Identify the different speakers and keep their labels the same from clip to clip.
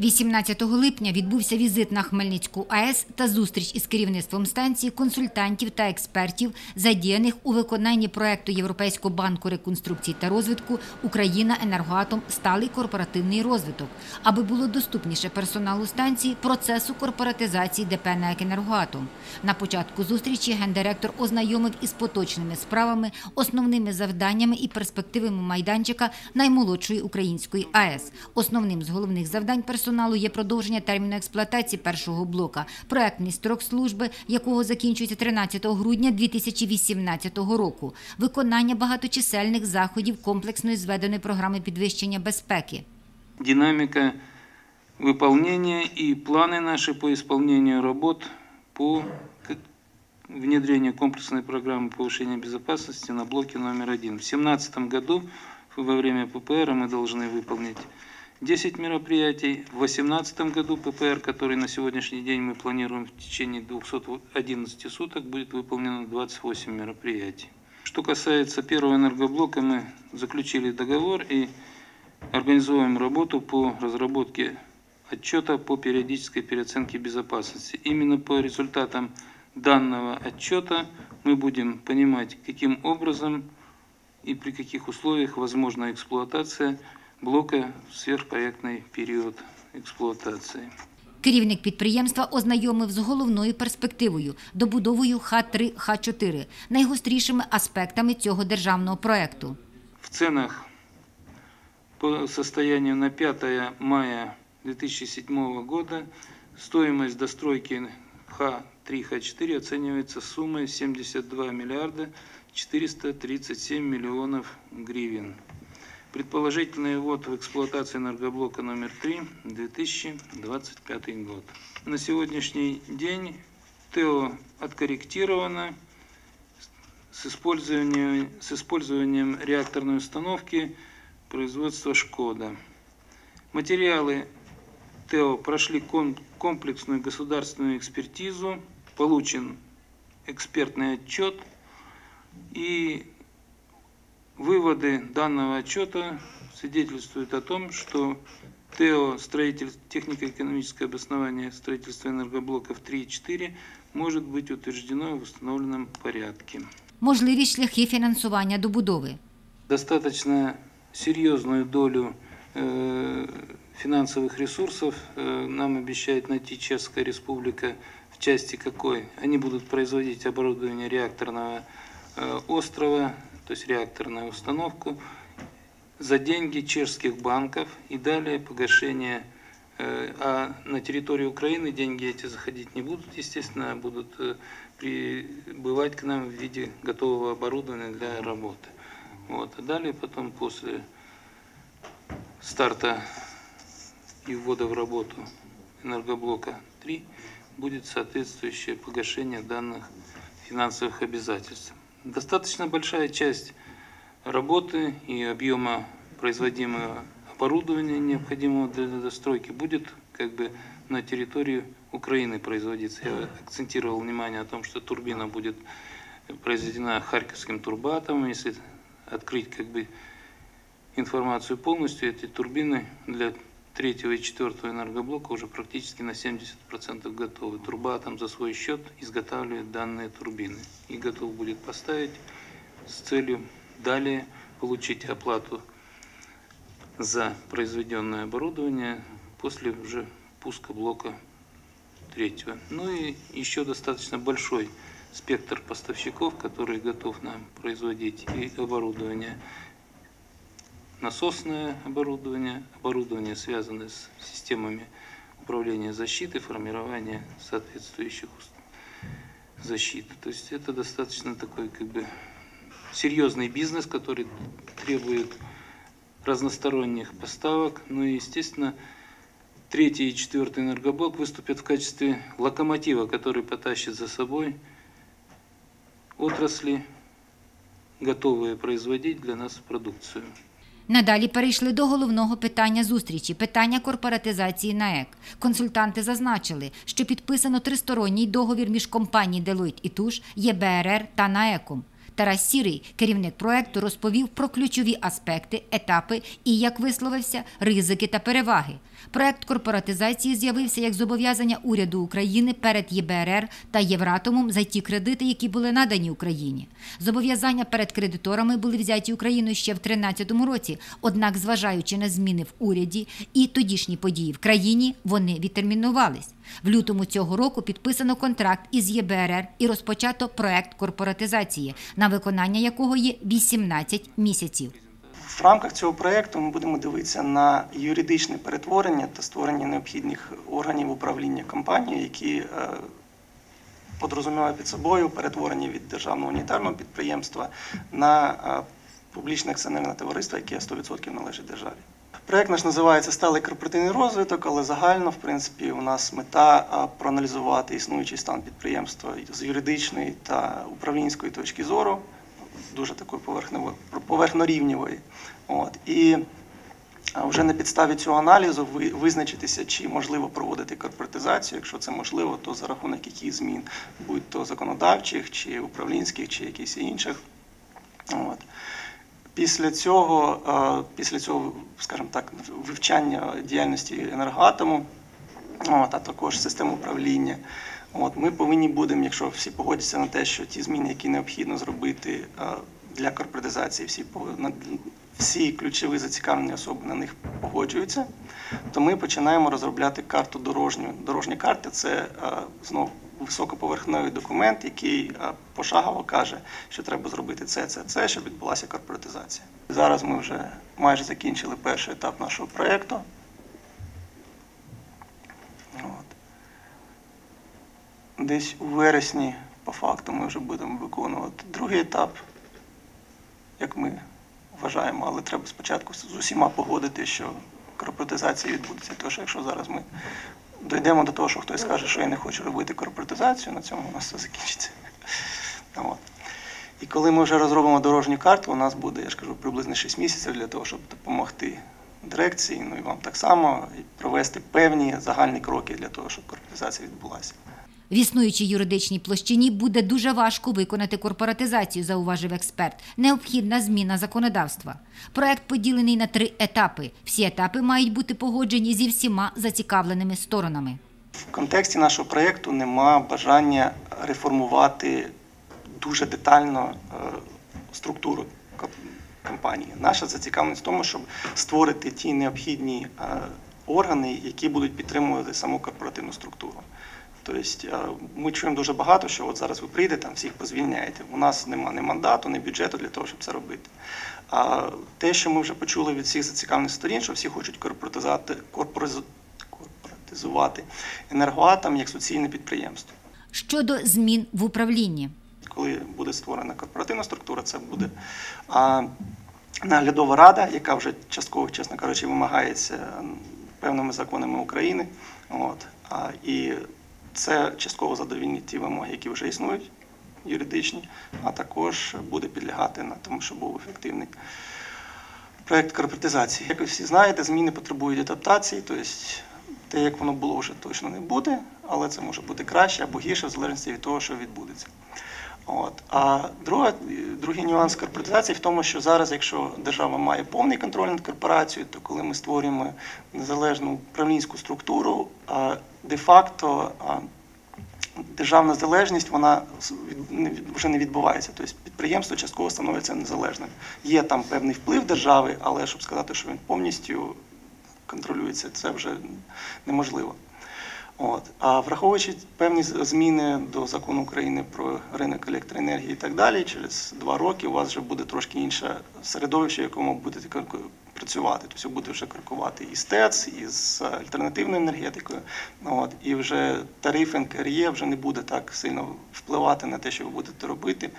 Speaker 1: 18 липня відбувся візит на Хмельницьку АЕС та зустріч із керівництвом станції, консультантів та експертів, задіяних у виконанні проекту Європейського банку реконструкції та розвитку Україна енергоатом сталий корпоративний розвиток, аби було доступніше персоналу станції процесу корпоратизації ДП «НАЕК «Енергоатом». На початку зустрічі гендиректор ознайомив із поточними справами, основними завданнями і перспективами майданчика наймолодшої української АЕС. Основним з головних завдань персоналу є продовження терміну експлуатації першого блока, проектний строк служби, якого закінчується 13 грудня 2018 року, виконання багаточисельних заходів комплексної зведеної програми підвищення безпеки.
Speaker 2: динамика выполнения и планы наши по исполнению работ по к- внедрению комплексной программы повышения безопасности на блоке номер один. В 2017 году во время ППР мы должны выполнить 10 мероприятий. В 2018 году ППР, который на сегодняшний день мы планируем в течение 211 суток, будет выполнено 28 мероприятий. Что касается первого энергоблока, мы заключили договор и организуем работу по разработке отчета по периодической переоценке безопасности. Именно по результатам данного отчета мы будем понимать, каким образом и при каких условиях возможна эксплуатация блока в сверхпроектный период эксплуатации.
Speaker 1: Керівник підприємства ознайомив з головною перспективою добудовою Х3 Х4, найгострішими аспектами цього державного проекту.
Speaker 2: В ценах по состоянию на 5 мая 2007 года стоимость достройки Х3, Х4 оценивается суммой 72 миллиарда 437 миллионов гривен. Предположительный ввод в эксплуатацию энергоблока номер 3 2025 год. На сегодняшний день ТЭО откорректировано с использованием, с использованием реакторной установки производства «Шкода». Материалы ТЭО прошли ком- комплексную государственную экспертизу, получен экспертный отчет и выводы данного отчета свидетельствуют о том, что ТЭО строитель, технико-экономическое обоснование строительства энергоблоков 3 и 4 может быть утверждено в установленном порядке.
Speaker 1: Можливі шляхи фінансування добудови.
Speaker 2: достаточно серьезную долю э, финансовых ресурсов э, нам обещает найти Чешская Республика в части какой? Они будут производить оборудование реакторного э, острова, то есть реакторную установку, за деньги чешских банков и далее погашение. э, А на территории Украины деньги эти заходить не будут, естественно, а будут э, прибывать к нам в виде готового оборудования для работы. Вот. А далее потом после старта и ввода в работу энергоблока 3 будет соответствующее погашение данных финансовых обязательств. Достаточно большая часть работы и объема производимого оборудования, необходимого для достройки, будет как бы на территории Украины производиться. Я акцентировал внимание о том, что турбина будет произведена Харьковским турбатом. Если открыть как бы информацию полностью, эти турбины для третьего и четвертого энергоблока уже практически на 70% готовы. Турбатом за свой счет изготавливает данные турбины и готов будет поставить с целью далее получить оплату за произведенное оборудование после уже пуска блока третьего. Ну и еще достаточно большой спектр поставщиков, который готов нам производить и оборудование, насосное оборудование, оборудование, связанное с системами управления защиты, формирования соответствующих защит. То есть это достаточно такой как бы серьезный бизнес, который требует разносторонних поставок. Ну и, естественно, третий и четвертый энергоблок выступят в качестве локомотива, который потащит за собой отрасли, готовые производить для нас продукцию.
Speaker 1: Надалі перейшли до головного питання зустрічі питання корпоратизації НАЕК. Консультанти зазначили, що підписано тристоронній договір між компанією Deloitte і Туш, ЄБРР та НАЕКом. Тарас Сірий, керівник проекту, розповів про ключові аспекти, етапи і, як висловився, ризики та переваги. Проект корпоратизації з'явився як зобов'язання уряду України перед ЄБРР та Євратомом за ті кредити, які були надані Україні. Зобов'язання перед кредиторами були взяті Україною ще в 2013 році. Однак, зважаючи на зміни в уряді і тодішні події в країні, вони відтермінувались. В лютому цього року підписано контракт із ЄБРР і розпочато проект корпоратизації, на виконання якого є 18 місяців.
Speaker 3: В рамках цього проєкту ми будемо дивитися на юридичне перетворення та створення необхідних органів управління компанією, які е, подрозумівають під собою перетворення від державного унітарного підприємства на е, публічне акціонерне товариство, яке 100% належить державі. Проєкт наш називається Сталий корпоративний розвиток, але загально, в принципі, у нас мета е, проаналізувати існуючий стан підприємства з юридичної та управлінської точки зору дуже такої поверхнорівньової. От. І вже на підставі цього аналізу визначитися, чи можливо проводити корпоратизацію. Якщо це можливо, то за рахунок яких змін, будь то законодавчих, чи управлінських, чи якихось інших. От. Після цього, після цього, скажімо так, вивчання діяльності енергоатому, от, а також системи управління. От, Ми повинні будемо, якщо всі погодяться на те, що ті зміни, які необхідно зробити для корпоратизації, всі всі ключові зацікавлені особи на них погоджуються, то ми починаємо розробляти карту дорожню. Дорожні карти це знову високоповерхновий документ, який пошагово каже, що треба зробити це, це, це, щоб відбулася корпоратизація. Зараз ми вже майже закінчили перший етап нашого проєкту. Десь у вересні, по факту, ми вже будемо виконувати другий етап, як ми вважаємо, але треба спочатку з усіма погодити, що корпоратизація відбудеться. Що якщо зараз ми дійдемо до того, що хтось скаже, що я не хочу робити корпоратизацію, на цьому у нас все закінчиться. От. І коли ми вже розробимо дорожню карту, у нас буде, я ж кажу, приблизно 6 місяців для того, щоб допомогти дирекції, ну і вам так само, і провести певні загальні кроки для того, щоб корпоратизація відбулася.
Speaker 1: В існуючій юридичній площині буде дуже важко виконати корпоратизацію, зауважив експерт. Необхідна зміна законодавства. Проект поділений на три етапи. Всі етапи мають бути погоджені зі всіма зацікавленими сторонами.
Speaker 3: В контексті нашого проєкту нема бажання реформувати дуже детально е, структуру компанії. Наша зацікавленість в тому, щоб створити ті необхідні е, органи, які будуть підтримувати саму корпоративну структуру. Тобто ми чуємо дуже багато, що от зараз ви прийдете, там всіх позвільняєте. У нас немає ні мандату, ні бюджету для того, щоб це робити. А те, що ми вже почули від всіх зацікавлених сторін, що всі хочуть корпоратизувати, корпоратизувати енергоатом як суцільне підприємство.
Speaker 1: Щодо змін в управлінні,
Speaker 3: коли буде створена корпоративна структура, це буде а, наглядова рада, яка вже частково, чесно кажучи, вимагається певними законами України. От, а, і це частково задовільні ті вимоги, які вже існують, юридичні, а також буде підлягати на тому, щоб був ефективний проєкт корпоратизації. Як ви всі знаєте, зміни потребують адаптації, тобто те, як воно було, вже точно не буде, але це може бути краще або гірше, в залежності від того, що відбудеться. От. А друга, другий нюанс корпоратизації в тому, що зараз, якщо держава має повний контроль над корпорацією, то коли ми створюємо незалежну управлінську структуру, де-факто державна залежність вона вже не відбувається. Тобто підприємство частково становиться незалежним. Є там певний вплив держави, але щоб сказати, що він повністю контролюється, це вже неможливо. От. А враховуючи певні зміни до закону України про ринок електроенергії і так далі, через два роки у вас вже буде трошки інше середовище, в якому будете працювати. Тобто ви будете вже крокувати і з ТЕЦ, і з альтернативною енергетикою. От. І вже тариф НКРЄ вже не буде так сильно впливати на те, що ви будете робити.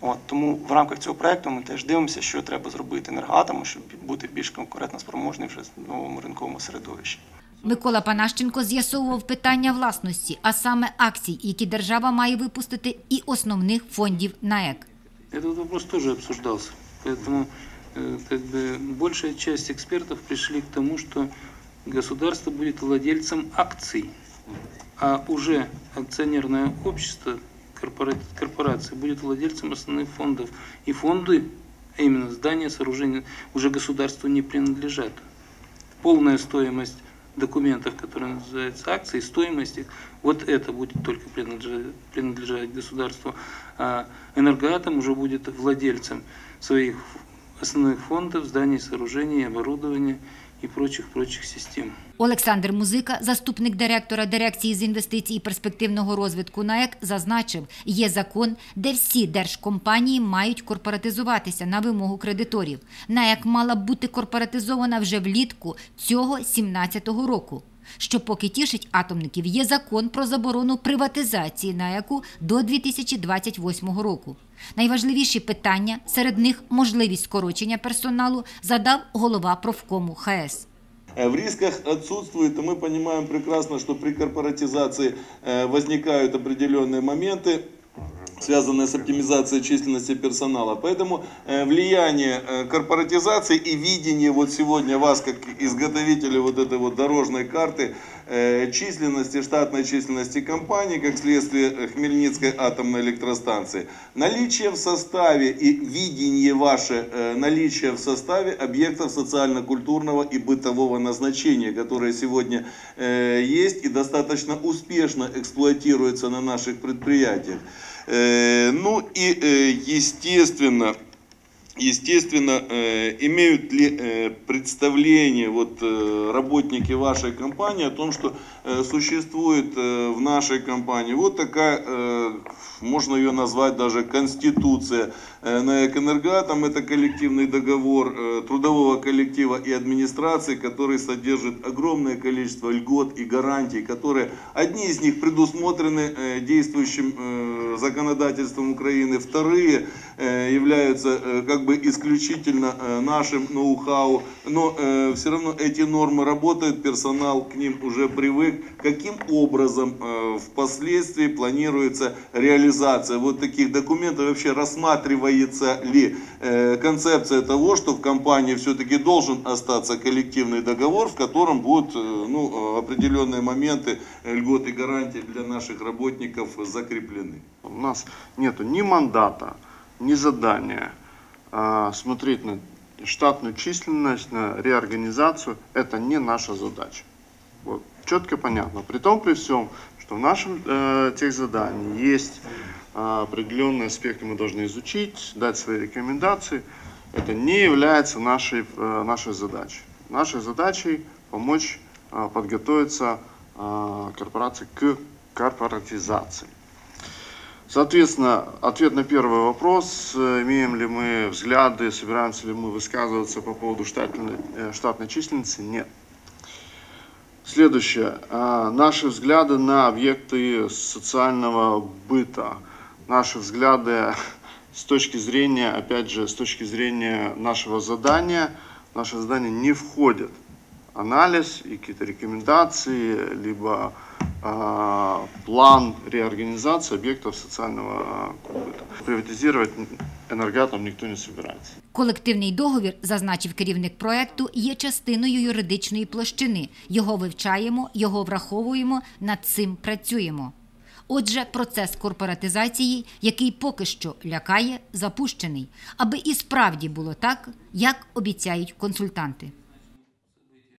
Speaker 3: От. Тому в рамках цього проекту ми теж дивимося, що треба зробити енергатому, щоб бути більш конкурентно спроможним вже в новому ринковому середовищі.
Speaker 1: Микола Панащенко з'ясовував питання власності, а саме акцій, які держава має випустити, і основних фондів НАЕК.
Speaker 2: Этот вопрос тоже обсуждался. Поэтому э, как бы, большая часть экспертов пришли к тому, что государство будет владельцем акций, а уже акционерное общество корпора- корпорации будет владельцем основных фондов. И фонды, а именно здания, сооружения, уже государству не принадлежат. Полная стоимость документов, которые называются акции, стоимость их, вот это будет только принадлежать, принадлежать государству. А энергоатом уже будет владельцем своих основных фондов, зданий, сооружений, оборудования и прочих-прочих систем.
Speaker 1: Олександр Музика, заступник директора дирекції з інвестицій і перспективного розвитку НАЕК, зазначив, є закон, де всі держкомпанії мають корпоратизуватися на вимогу кредиторів. НАЕК мала б бути корпоратизована вже влітку цього 17-го року Що поки тішить атомників, є закон про заборону приватизації НАЕКу до 2028 року. Найважливіші питання серед них можливість скорочення персоналу задав голова профкому ХС.
Speaker 4: Э, В рисках отсутствует, и мы понимаем прекрасно, что при корпоратизации э, возникают определенные моменты, связанные с оптимизацией численности персонала. Поэтому э, влияние э, корпоратизации и видение вот сегодня вас, как изготовителя вот этой вот дорожной карты, э, численности, штатной численности компании, как следствие э, Хмельницкой атомной электростанции, наличие в составе и видение ваше э, наличие в составе объектов социально-культурного и бытового назначения, которые сегодня э, есть и достаточно успешно эксплуатируются на наших предприятиях. Э, Ну и, э, естественно, естественно, э, имеют ли э, представление вот, э, работники вашей компании о том, что существует в нашей компании вот такая, можно ее назвать даже конституция э, на Эконергатом, это коллективный договор э, трудового коллектива и администрации, который содержит огромное количество льгот и гарантий, которые, одни из них предусмотрены э, действующим законодательством Украины, вторые являются как бы исключительно нашим ноу-хау, но все равно эти нормы работают, персонал к ним уже привык. Каким образом впоследствии планируется реализация вот таких документов, вообще рассматривается ли э, концепция того, что в компании все-таки должен остаться коллективный договор, в котором будут э, ну, э, определенные моменты э, льгот и гарантий для наших работников закреплены.
Speaker 5: У нас нет ни мандата, ни задания а, смотреть на штатную численность, на реорганизацию. Это не наша задача. Вот, четко понятно. При том, при всем, что в нашем э, тех задании есть а, определенные аспекты, мы должны изучить, дать свои рекомендации. Это не является нашей, э, нашей задачей. Нашей задачей помочь а, подготовиться а, корпорации к корпоратизации. Соответственно, ответ на первый вопрос, э, имеем ли мы взгляды, собираемся ли мы высказываться по поводу штатной, э, штатной численности, нет. Следующее. А, Наши взгляды на объекты социального быта, наши взгляды с точки зрения, опять же, с точки зрения нашего задания, наше задание не входит анализ и какие-то рекомендации, либо а, план реорганизации объектов социального быта. Приватизировать энергатом ніхто не збирається.
Speaker 1: Колективний договір, зазначив керівник проекту, є частиною юридичної площини. Його вивчаємо, його враховуємо, над цим працюємо. Отже, процес корпоратизації, який поки що лякає, запущений, аби і справді було так, як обіцяють консультанти.